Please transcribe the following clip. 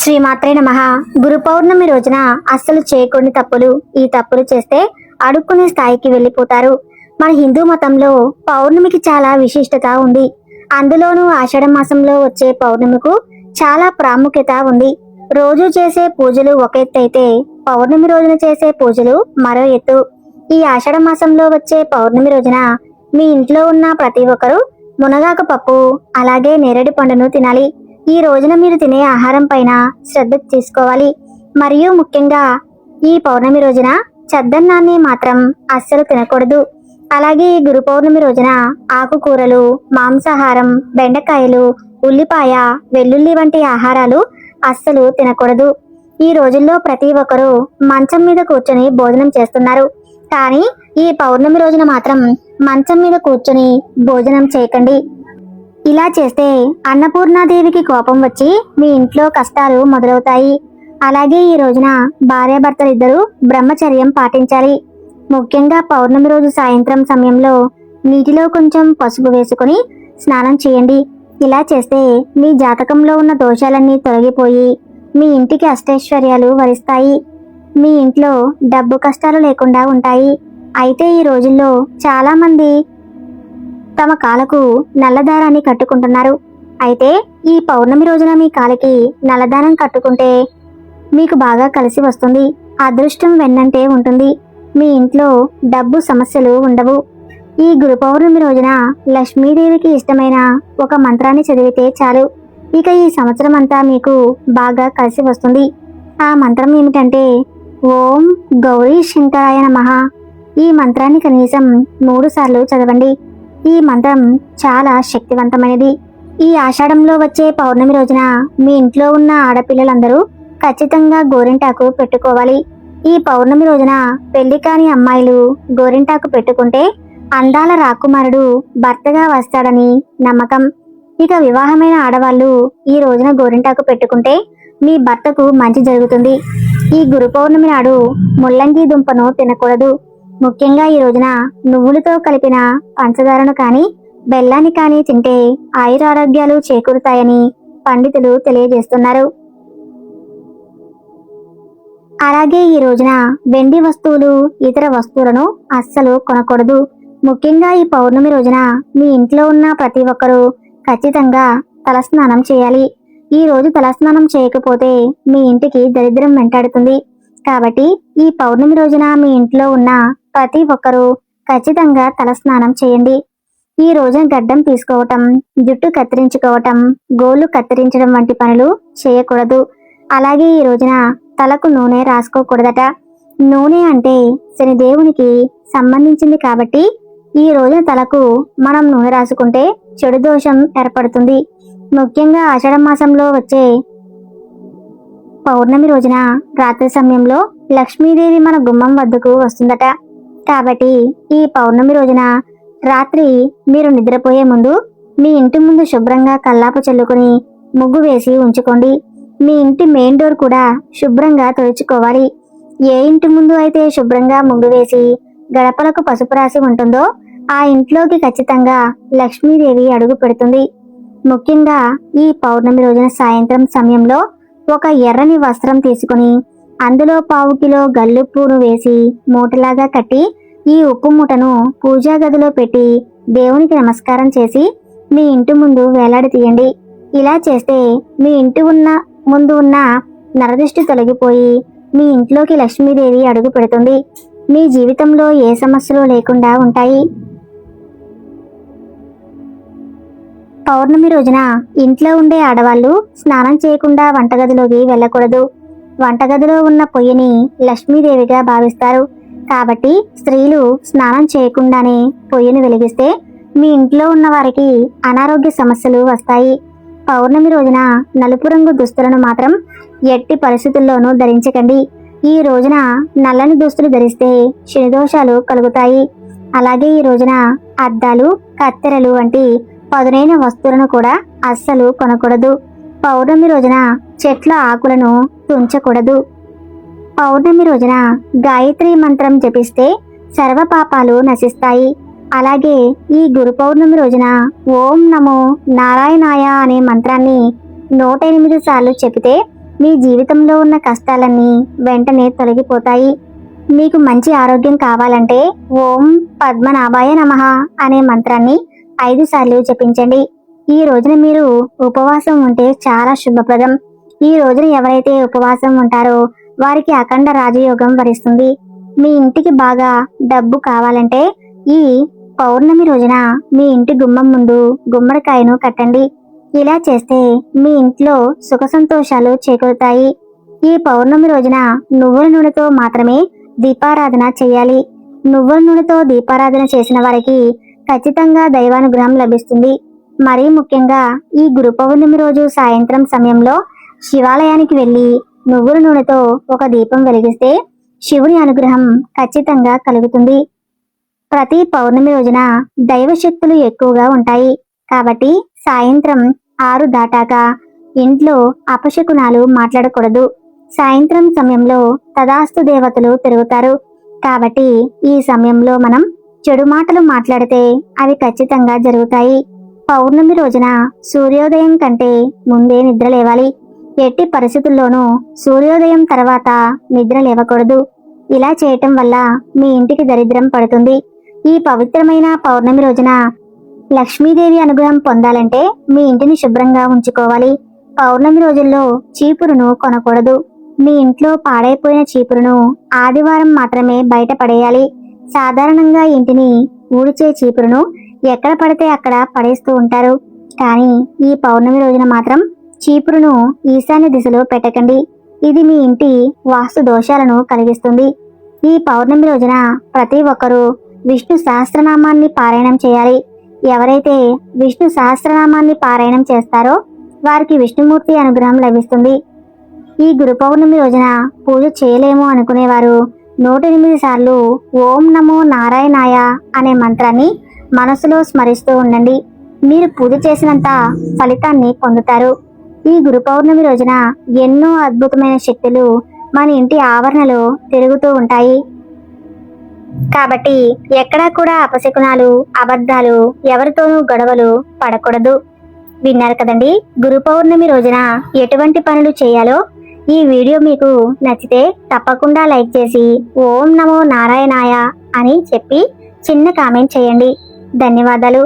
శ్రీమాత్రే నమ. గురు పౌర్ణమి రోజున అస్సలు చేయకూడని తప్పులు ఈ తప్పులు చేస్తే అడుక్కునే స్థాయికి వెళ్ళిపోతారు. మన హిందూ మతంలో పౌర్ణమికి చాలా విశిష్టత ఉంది. అందులోనూ ఆషాఢ మాసంలో వచ్చే పౌర్ణమికు చాలా ప్రాముఖ్యత ఉంది. రోజు చేసే పూజలు ఒక ఎత్తు అయితే పౌర్ణమి రోజున చేసే పూజలు మరో ఎత్తు. ఈ ఆషాఢ మాసంలో వచ్చే పౌర్ణమి రోజున మీ ఇంట్లో ఉన్న ప్రతి ఒక్కరూ మునగాకు పప్పు అలాగే నేరేడు పండును తినాలి. ఈ రోజున మీరు తినే ఆహారం పైన శ్రద్ధ తీసుకోవాలి. మరియు ముఖ్యంగా ఈ పౌర్ణమి రోజున చద్దన్నాన్ని మాత్రం అస్సలు తినకూడదు. అలాగే ఈ గురు పౌర్ణమి రోజున ఆకుకూరలు మాంసాహారం బెండకాయలు ఉల్లిపాయ వెల్లుల్లి వంటి ఆహారాలు అస్సలు తినకూడదు. ఈ రోజుల్లో ప్రతి ఒక్కరూ మంచం మీద కూర్చొని భోజనం చేస్తున్నారు. కానీ ఈ పౌర్ణమి రోజున మాత్రం మంచం మీద కూర్చొని భోజనం చేయకండి. ఇలా చేస్తే అన్నపూర్ణాదేవికి కోపం వచ్చి మీ ఇంట్లో కష్టాలు మొదలవుతాయి. అలాగే ఈ రోజున భార్యాభర్తలిద్దరూ బ్రహ్మచర్యం పాటించాలి. ముఖ్యంగా పౌర్ణమి రోజు సాయంత్రం సమయంలో నీటిలో కొంచెం పసుపు వేసుకొని స్నానం చేయండి. ఇలా చేస్తే మీ జాతకంలో ఉన్న దోషాలన్నీ తొలగిపోయి మీ ఇంటికి అష్టైశ్వర్యాలు వరిస్తాయి. మీ ఇంట్లో డబ్బు కష్టాలు లేకుండా ఉంటాయి. అయితే ఈ రోజుల్లో చాలామంది తమ కాలకు నల్లదారాన్ని కట్టుకుంటున్నారు. అయితే ఈ పౌర్ణమి రోజున మీ కాలకి నల్లదారం కట్టుకుంటే మీకు బాగా కలిసి వస్తుంది. అదృష్టం వెన్నంటే ఉంటుంది. మీ ఇంట్లో డబ్బు సమస్యలు ఉండవు. ఈ గురు పౌర్ణమి రోజున లక్ష్మీదేవికి ఇష్టమైన ఒక మంత్రాన్ని చదివితే చాలు. ఇక ఈ సంవత్సరం అంతా మీకు బాగా కలిసి వస్తుంది. ఆ మంత్రం ఏమిటంటే ఓం గౌరీ శంకరాయ నమ. ఈ మంత్రాన్ని కనీసం మూడు సార్లు చదవండి. ఈ మంత్రం చాలా శక్తివంతమైనది. ఈ ఆషాఢంలో వచ్చే పౌర్ణమి రోజున మీ ఇంట్లో ఉన్న ఆడపిల్లలందరూ ఖచ్చితంగా గోరింటాకు పెట్టుకోవాలి. ఈ పౌర్ణమి రోజున పెళ్ళి కాని అమ్మాయిలు గోరింటాకు పెట్టుకుంటే అందాల రాకుమారుడు భర్తగా వస్తాడని నమ్మకం. ఇక వివాహమైన ఆడవాళ్ళు ఈ రోజున గోరింటాకు పెట్టుకుంటే మీ భర్తకు మంచి జరుగుతుంది. ఈ గురు పౌర్ణమి నాడు ముల్లంగి దుంపను తినకూడదు. ముఖ్యంగా ఈ రోజున నువ్వులతో కలిపిన పంచదారను కానీ బెల్లాన్ని కానీ తింటే ఆయురారోగ్యాలు చేకూరుతాయని పండితులు తెలియజేస్తున్నారు. అలాగే ఈ రోజున వెండి వస్తువులు ఇతర వస్తువులను అస్సలు కొనకూడదు. ముఖ్యంగా ఈ పౌర్ణమి రోజున మీ ఇంట్లో ఉన్న ప్రతి ఒక్కరూ ఖచ్చితంగా తలస్నానం చేయాలి. ఈ రోజు తలస్నానం చేయకపోతే మీ ఇంటికి దరిద్రం వెంటాడుతుంది. కాబట్టి ఈ పౌర్ణమి రోజున మీ ఇంట్లో ఉన్న ప్రతి ఒక్కరూ ఖచ్చితంగా తలస్నానం చేయండి. ఈ రోజున గడ్డం తీసుకోవటం జుట్టు కత్తిరించుకోవటం గోళ్ళు కత్తిరించడం వంటి పనులు చేయకూడదు. అలాగే ఈ రోజున తలకు నూనె రాసుకోకూడదట. నూనె అంటే శనిదేవునికి సంబంధించింది కాబట్టి ఈ రోజున తలకు మనం నూనె రాసుకుంటే చెడు దోషం ఏర్పడుతుంది. ముఖ్యంగా ఆషాఢ మాసంలో వచ్చే పౌర్ణమి రోజున రాత్రి సమయంలో లక్ష్మీదేవి మన గుమ్మం వద్దకు వస్తుందట. కాబట్టి ఈ పౌర్ణమి రోజున రాత్రి మీరు నిద్రపోయే ముందు మీ ఇంటి ముందు శుభ్రంగా కల్లాపు చల్లుకుని ముగ్గు వేసి ఉంచుకోండి. మీ ఇంటి మెయిన్ డోర్ కూడా శుభ్రంగా తుడుచుకోవాలి ఏ ఇంటి ముందు అయితే శుభ్రంగా ముగ్గు వేసి గడపలకు పసుపు రాసి ఉంటుందో ఆ ఇంట్లోకి ఖచ్చితంగా లక్ష్మీదేవి అడుగు పెడుతుంది. ముఖ్యంగా ఈ పౌర్ణమి రోజున సాయంత్రం సమయంలో ఒక ఎర్రని వస్త్రం తీసుకుని అందులో పావు కిలో గల్లుప్పును వేసి మూటలాగా కట్టి ఈ ఉప్పు మూటను పూజా గదిలో పెట్టి దేవునికి నమస్కారం చేసి మీ ఇంటి ముందు వేలాడి తీయండి. ఇలా చేస్తే మీ ఇంటి ఉన్న ముందు ఉన్న నరదృష్టి తొలగిపోయి మీ ఇంట్లోకి లక్ష్మీదేవి అడుగు పెడుతుంది. మీ జీవితంలో ఏ సమస్యలు లేకుండా ఉంటాయి? పౌర్ణమి రోజున ఇంట్లో ఉండే ఆడవాళ్ళు స్నానం చేయకుండా వంటగదిలోకి వెళ్ళకూడదు. వంటగదిలో ఉన్న పొయ్యిని లక్ష్మీదేవిగా భావిస్తారు. కాబట్టి స్త్రీలు స్నానం చేయకుండానే పొయ్యిని వెలిగిస్తే మీ ఇంట్లో ఉన్న వారికి అనారోగ్య సమస్యలు వస్తాయి. పౌర్ణమి రోజున నలుపు రంగు దుస్తులను మాత్రం ఎట్టి పరిస్థితుల్లోనూ ధరించకండి. ఈ రోజున నల్లని దుస్తులు ధరిస్తే శనిదోషాలు కలుగుతాయి. అలాగే ఈ రోజున అద్దాలు కత్తెరలు వంటి పదునైన వస్తువులను కూడా అస్సలు కొనకూడదు. పౌర్ణమి రోజున చెట్ల ఆకులను తుంచకూడదు. పౌర్ణమి రోజున గాయత్రి మంత్రం జపిస్తే సర్వపాపాలు నశిస్తాయి. అలాగే ఈ గురు పౌర్ణమి రోజున ఓం నమో నారాయణాయ అనే మంత్రాన్ని నూట ఎనిమిది సార్లు చెబితే మీ జీవితంలో ఉన్న కష్టాలన్నీ వెంటనే తొలగిపోతాయి. మీకు మంచి ఆరోగ్యం కావాలంటే ఓం పద్మనాభాయ నమః అనే మంత్రాన్ని ఐదు సార్లు జపించండి. ఈ రోజున మీరు ఉపవాసం ఉంటే చాలా శుభప్రదం. ఈ రోజున ఎవరైతే ఉపవాసం ఉంటారో వారికి అఖండ రాజయోగం వరిస్తుంది. మీ ఇంటికి బాగా డబ్బు కావాలంటే ఈ పౌర్ణమి రోజున మీ ఇంటి గుమ్మం ముందు గుమ్మడికాయను కట్టండి. ఇలా చేస్తే మీ ఇంట్లో సుఖ సంతోషాలు చేకూరుతాయి. ఈ పౌర్ణమి రోజున నువ్వుల నూనెతో మాత్రమే దీపారాధన చేయాలి. నువ్వుల నూనెతో దీపారాధన చేసిన వారికి ఖచ్చితంగా దైవానుగ్రహం లభిస్తుంది. మరీ ముఖ్యంగా ఈ గురు పౌర్ణమి రోజు సాయంత్రం సమయంలో శివాలయానికి వెళ్ళి నువ్వుల నూనెతో ఒక దీపం వెలిగిస్తే శివుని అనుగ్రహం ఖచ్చితంగా కలుగుతుంది. ప్రతి పౌర్ణమి రోజున దైవ శక్తులు ఎక్కువగా ఉంటాయి. కాబట్టి సాయంత్రం ఆరు దాటాక ఇంట్లో అపశకునాలు మాట్లాడకూడదు. సాయంత్రం సమయంలో తదాస్తు దేవతలు తిరుగుతారు. కాబట్టి ఈ సమయంలో మనం చెడు మాటలు మాట్లాడితే అవి ఖచ్చితంగా జరుగుతాయి. పౌర్ణమి రోజున సూర్యోదయం కంటే ముందే నిద్ర లేవాలి. ఎట్టి పరిస్థితుల్లోనూ సూర్యోదయం తర్వాత నిద్ర లేవకూడదు. ఇలా చేయటం వల్ల మీ ఇంటికి దరిద్రం పడుతుంది. ఈ పవిత్రమైన పౌర్ణమి రోజున లక్ష్మీదేవి అనుగ్రహం పొందాలంటే మీ ఇంటిని శుభ్రంగా ఉంచుకోవాలి. పౌర్ణమి రోజుల్లో చీపురును కొనకూడదు. మీ ఇంట్లో పాడైపోయిన చీపురును ఆదివారం మాత్రమే బయట పడేయాలి. సాధారణంగా ఇంటిని ఊడ్చే చీపురును ఎక్కడ పడితే అక్కడ పడేస్తూ ఉంటారు. కానీ ఈ పౌర్ణమి రోజున మాత్రం చీపురును ఈశాన్య దిశలో పెట్టకండి. ఇది మీ ఇంటి వాస్తు దోషాలను కలిగిస్తుంది. ఈ పౌర్ణమి రోజున ప్రతి ఒక్కరూ విష్ణు సహస్రనామాన్ని పారాయణం చేయాలి. ఎవరైతే విష్ణు సహస్రనామాన్ని పారాయణం చేస్తారో వారికి విష్ణుమూర్తి అనుగ్రహం లభిస్తుంది. ఈ గురు పౌర్ణమి రోజున పూజ చేయలేము అనుకునేవారు నూట ఎనిమిది సార్లు ఓం నమో నారాయణాయ అనే మంత్రాన్ని మనసులో స్మరిస్తూ ఉండండి. మీరు పూజ చేసినంత ఫలితాన్ని పొందుతారు. ఈ గురు పౌర్ణమి రోజున ఎన్నో అద్భుతమైన శక్తులు మన ఇంటి ఆవరణలో తిరుగుతూ ఉంటాయి. కాబట్టి ఎక్కడా కూడా అపశకునాలు అబద్ధాలు ఎవరితోనూ గొడవలు పడకూడదు. విన్నారు కదండి? గురు పౌర్ణమి రోజున ఎటువంటి పనులు చేయాలో ఈ వీడియో మీకు నచ్చితే తప్పకుండా లైక్ చేసి ఓం నమో నారాయణాయ అని చెప్పి చిన్న కామెంట్ చేయండి. ధన్యవాదాలు.